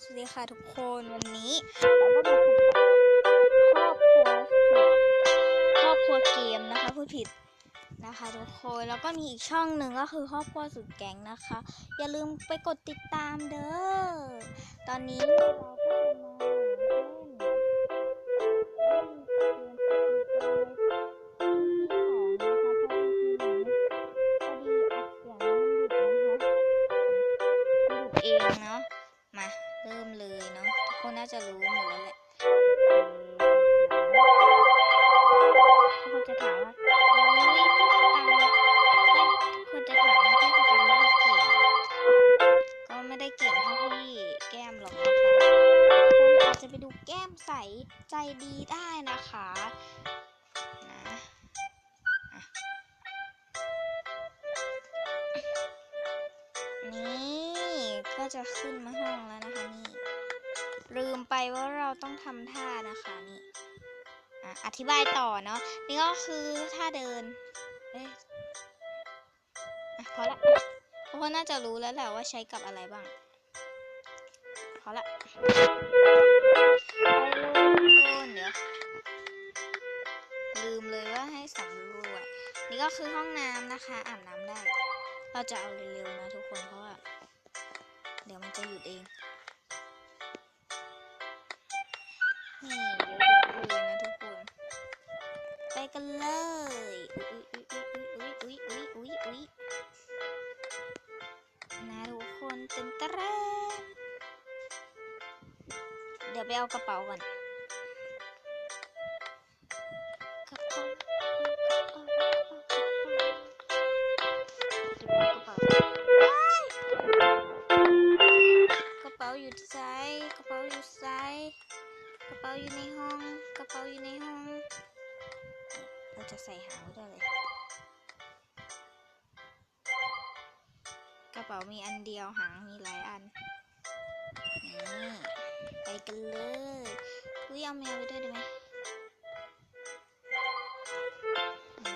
สวัสดีค่ะทุกคนวันนี้เราก็มาพบกับครอบครัวสุดครอบครัวเกมนะคะพูดผิดนะคะทุกคนแล้วก็มีอีกช่องหนึ่งก็คือครอบครัวสุดแก๊งนะคะ อย่าลืมไปกดติดตามเด้อตอนนี้เราก็จะมา ก็จะขึ้นมาห้องแล้วนะคะนี่ ลืมไปว่าเราต้องทำท่านะคะนี่อธิบายต่อเนาะนี่ก็คือท่าเดิน เอ้ยอะพอละทุกคนน่าจะรู้แล้วแหละว่าใช้กับอะไรบ้าง พอละไปลยทุกคนเดี๋ยวลืมเลยว่าให้สำรวจ นี่ก็คือห้องน้ำนะคะอาบน้ำได้ เราจะเอาเร็วๆนะทุกคนเพราะว่า เดี๋ยวมันจะหยุดเอง นี่เยอะเลยนะทุกคน ไปกันเลยอุ้ยอุ้ยอุ้ยอุ้ยอุ้ยอุ้ยนะทุกคนเต็มตะแรเดี๋ยวไปเอากระเป๋าก่อน ระเป๋าอยู่ในห้อง กระเป๋าอยู่ในห้อง เราจะใส่หางไว้ด้วยเลย กระเป๋ามีอันเดียวหางมีหลายอัน นี่ไปกันเลยอุ้ยเอาแมวไปด้วยได้ไหม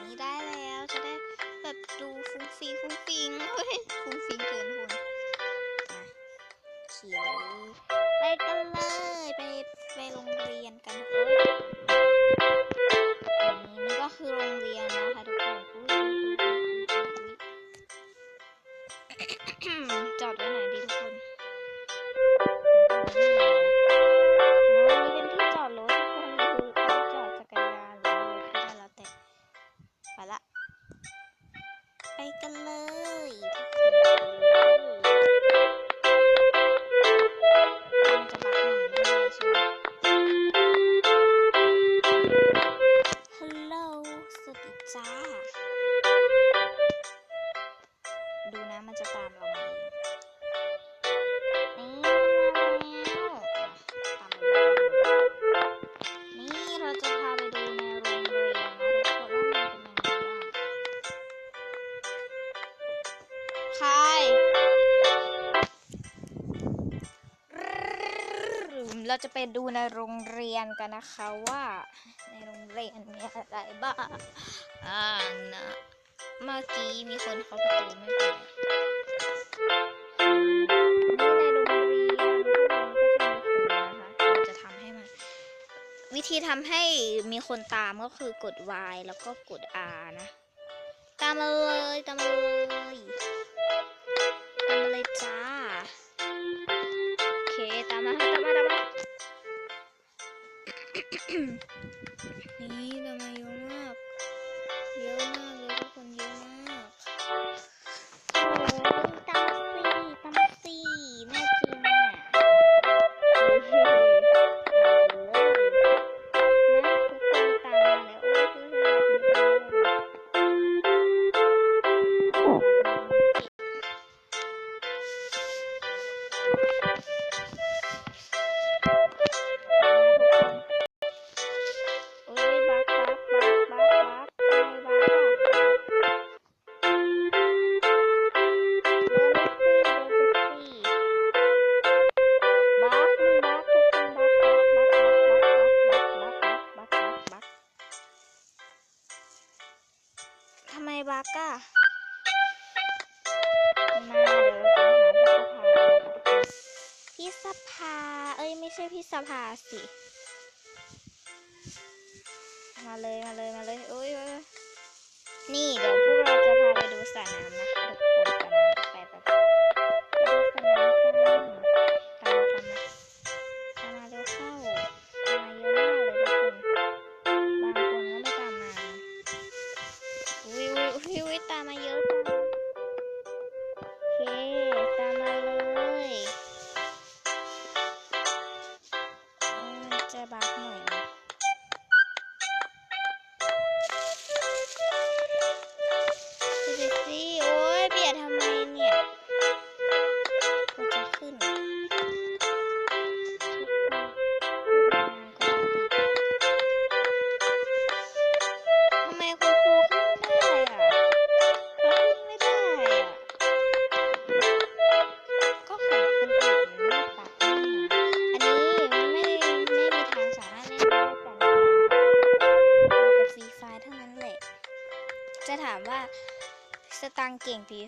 นี่ได้แล้วจะได้แบบดูฟุ้งฟิงฟุ้งฟิงเฮ้ยฟุ้งฟิง ใครเราจะไปดูในโรงเรียนกันนะคะว่า ในโรงเรียนมีอะไรบ้างอ่านะเมื่อกี้มีคนเขาประตูไม่เป็นไรนี่ในโรงเรียนก็จะมีครูนะคะเราจะทำให้มันวิธีทำให้มีคนตามก็คือกด Y แล้วก็กด R นะ ตามมาเลย ตามมาเลย เลยจ้า โอเค ตามมาตามมาตามมา นี่ พิสภาสิ มาเลยมาเลยมาเลยโอ้ยโอ้ยโอ้ยนี่เดี๋ยว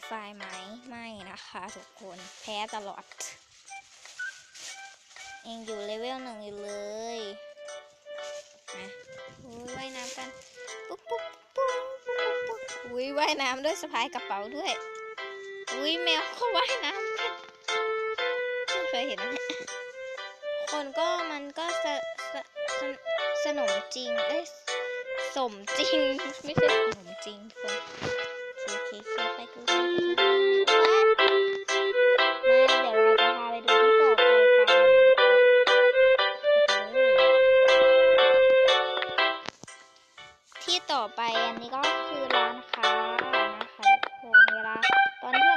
ไฟไหมไม่นะคะทุกคนแพ้ตลอดเองอยู่เลเวลหนึ่งอยู่เลยนะอุ้ยว่ายน้ำกันปุ๊บปุ๊บปุ๊บปุ๊บปุ๊บปุ๊บอุ้ยว่ายน้ำด้วยสะพายกระเป๋าด้วยอุ้ยแมวก็ว่ายน้ำกันไม่เคยเห็นนะเนี่ยคนก็มันก็สสสสนมจริงเอ้ยสมจริงไม่ใช่สนมจริงคน เคเคเคไปดูไปดูมาเดี๋ยวเราจะพาไปดูที่ต่อไปกันไปกันเลยที่ต่อไปอันนี้ก็คือร้านค้านะคะทุกคนเวลาตอนที่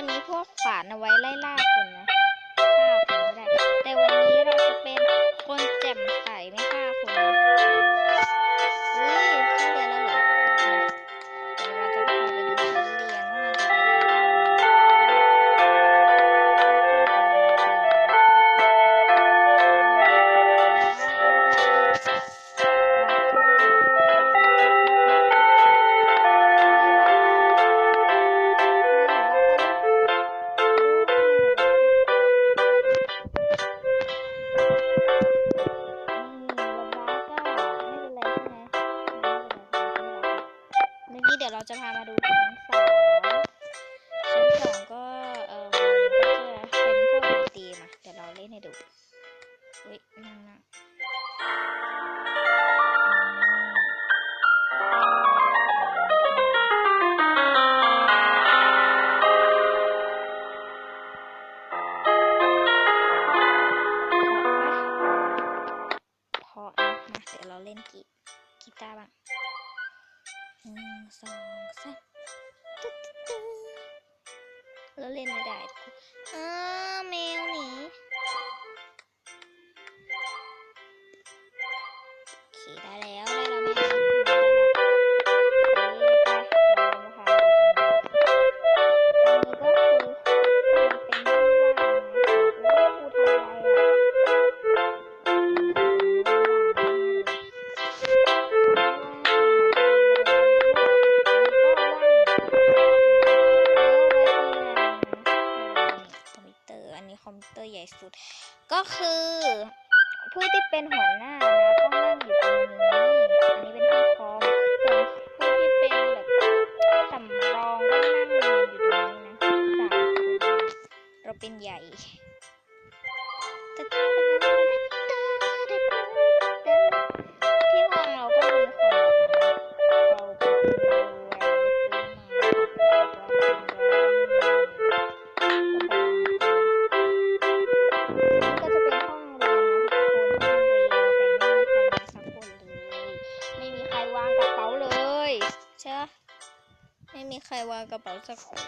จะมีพวกขวานเอาไว้ไล่ล่าคนนะฆ่าคนก็ได้ แต่วันนี้เราจะเป็นคนแจ่มใสไม่ฆ่าคนนะ นี่เดี๋ยวเราจะพามาดูชั้นสองชั้นสองก็เออก็จะเป็นพวกดนตรีมาเดี๋ยวเราเล่นให้ดูอุ้ย ได้แล้วได้แล้วแมวได้แล้วเรามาพาดูกันนะอันนี้ก็คือมันเป็นที่วางนะโอ้ครูทำอะไรอะอืมว่างๆนะคอมพิวเตอร์อันนี้คอมพิว ผู้ที่เป็นหัวหน้านะต้องนั่งอยู่ตรงนี้ อันนี้เป็นห้องคอมส่วนผู้ที่เป็นแบบสำรองต้องนั่งอยู่ตรงนี้นะสามคนเราเป็นใหญ่ ใช่ปะไม่มีใครวางกระเป๋าสักคน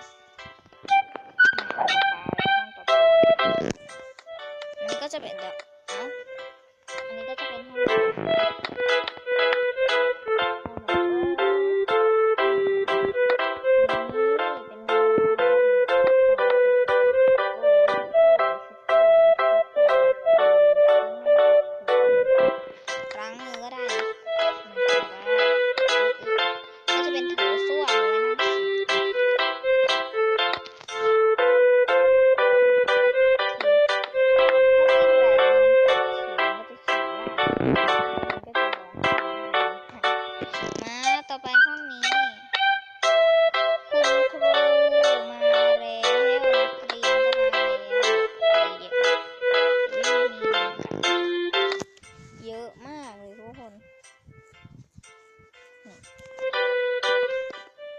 อันนี้ก็จะเป็นแบบเด็กอันนี้ก็จะเป็นห้อง Thank you.